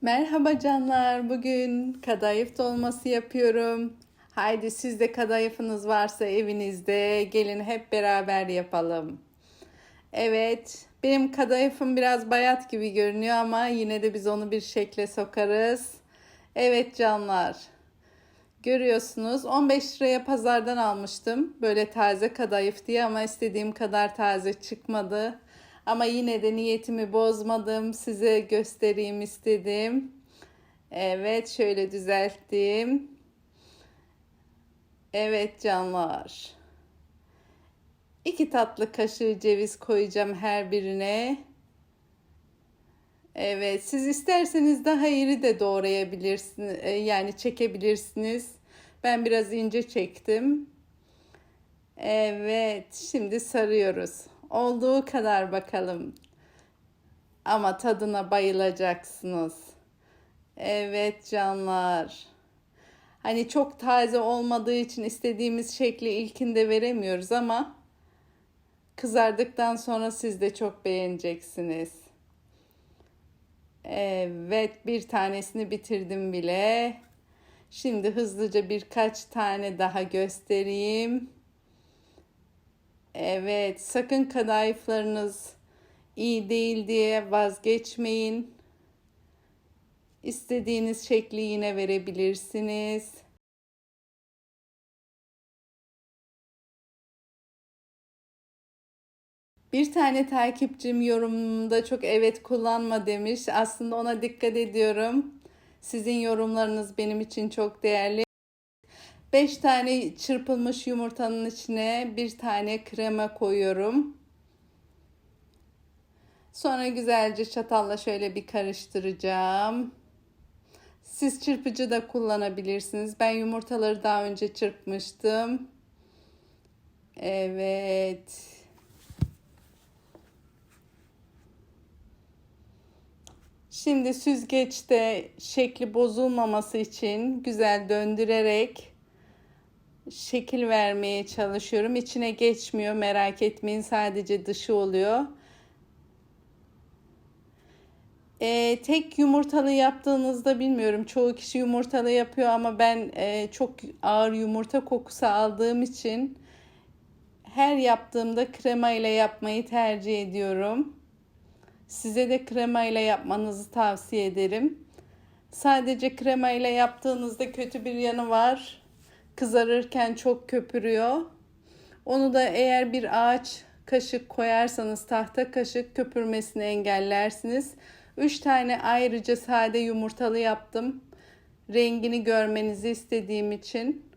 Merhaba canlar. Bugün kadayıf dolması yapıyorum. Haydi siz de kadayıfınız varsa evinizde gelin hep beraber yapalım. Evet, benim kadayıfım biraz bayat gibi görünüyor ama yine de biz onu bir şekle sokarız. Evet canlar. Görüyorsunuz 15 liraya pazardan almıştım. Böyle taze kadayıf diye ama istediğim kadar taze çıkmadı. Ama yine de niyetimi bozmadım. Size göstereyim istedim. Evet şöyle düzelttim. Evet canlar. İki tatlı kaşığı ceviz koyacağım her birine. Evet, siz isterseniz daha iri de doğrayabilirsiniz. e, Yani çekebilirsiniz. Ben biraz ince çektim. Evet, şimdi sarıyoruz. Olduğu kadar bakalım. Ama tadına bayılacaksınız. Evet canlar. Hani çok taze olmadığı için istediğimiz şekli ilkinde veremiyoruz ama kızardıktan sonra siz de çok beğeneceksiniz. Evet, bir tanesini bitirdim bile. Şimdi hızlıca birkaç tane daha göstereyim. Evet, sakın kadayıflarınız iyi değil diye vazgeçmeyin. İstediğiniz şekli yine verebilirsiniz. Bir tane takipçim yorumunda çok evet kullanma demiş. Aslında ona dikkat ediyorum. Sizin yorumlarınız benim için çok değerli. 5 tane çırpılmış yumurtanın içine bir tane krema koyuyorum. Sonra güzelce çatalla şöyle bir karıştıracağım. Siz çırpıcı da kullanabilirsiniz. Ben yumurtaları daha önce çırpmıştım. Evet. Şimdi süzgeçte şekli bozulmaması için güzel döndürerek şekil vermeye çalışıyorum. İçine geçmiyor merak etmeyin sadece dışı oluyor. Ee, tek yumurtalı yaptığınızda bilmiyorum çoğu kişi yumurtalı yapıyor ama ben e, çok ağır yumurta kokusu aldığım için her yaptığımda krema ile yapmayı tercih ediyorum. Size de krema ile yapmanızı tavsiye ederim. Sadece krema ile yaptığınızda kötü bir yanı var. Kızarırken çok köpürüyor. Onu da eğer bir ağaç kaşık koyarsanız tahta kaşık köpürmesini engellersiniz. 3 tane ayrıca sade yumurtalı yaptım. Rengini görmenizi istediğim için.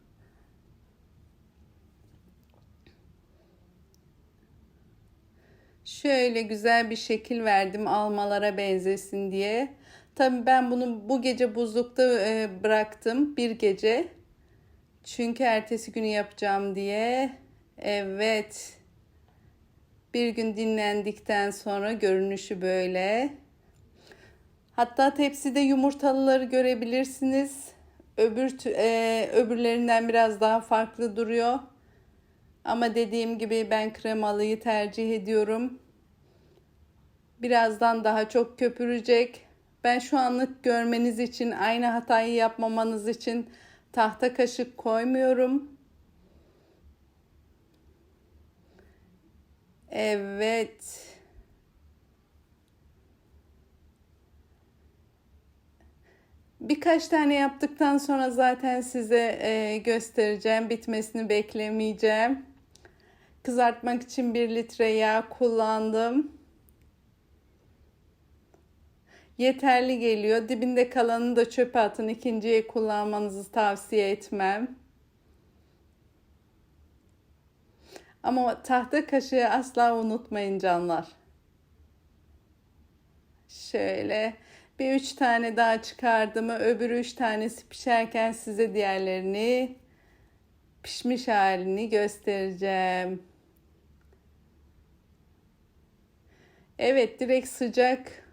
Şöyle güzel bir şekil verdim almalara benzesin diye. Tabii ben bunu bu gece buzlukta e, bıraktım bir gece. Çünkü ertesi günü yapacağım diye. Evet. Bir gün dinlendikten sonra görünüşü böyle. Hatta tepside yumurtalıları görebilirsiniz. Öbür e, öbürlerinden biraz daha farklı duruyor. Ama dediğim gibi ben kremalıyı tercih ediyorum. Birazdan daha çok köpürecek. Ben şu anlık görmeniz için, aynı hatayı yapmamanız için tahta kaşık koymuyorum. Evet. Birkaç tane yaptıktan sonra zaten size e, göstereceğim. Bitmesini beklemeyeceğim. Kızartmak için 1 litre yağ kullandım. Yeterli geliyor. Dibinde kalanını da çöpe atın. İkinciye kullanmanızı tavsiye etmem. Ama tahta kaşığı asla unutmayın canlar. Şöyle bir üç tane daha çıkardım. Öbürü üç tanesi pişerken size diğerlerini pişmiş halini göstereceğim. Evet direkt sıcak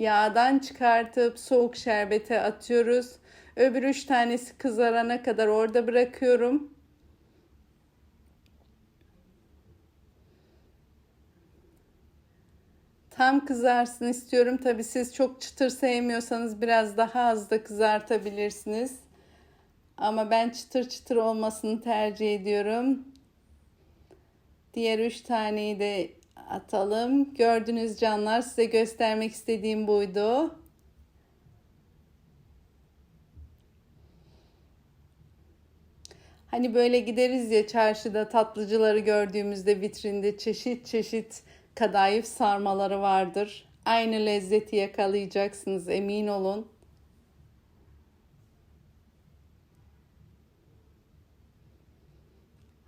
yağdan çıkartıp soğuk şerbete atıyoruz. Öbür üç tanesi kızarana kadar orada bırakıyorum. Tam kızarsın istiyorum. Tabii siz çok çıtır sevmiyorsanız biraz daha az da kızartabilirsiniz. Ama ben çıtır çıtır olmasını tercih ediyorum. Diğer üç taneyi de atalım. Gördünüz canlar size göstermek istediğim buydu. Hani böyle gideriz ya çarşıda tatlıcıları gördüğümüzde vitrinde çeşit çeşit kadayıf sarmaları vardır. Aynı lezzeti yakalayacaksınız emin olun.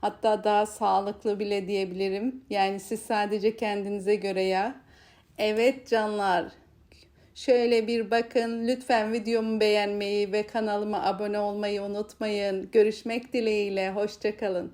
Hatta daha sağlıklı bile diyebilirim. Yani siz sadece kendinize göre ya. Evet canlar. Şöyle bir bakın. Lütfen videomu beğenmeyi ve kanalıma abone olmayı unutmayın. Görüşmek dileğiyle. Hoşçakalın.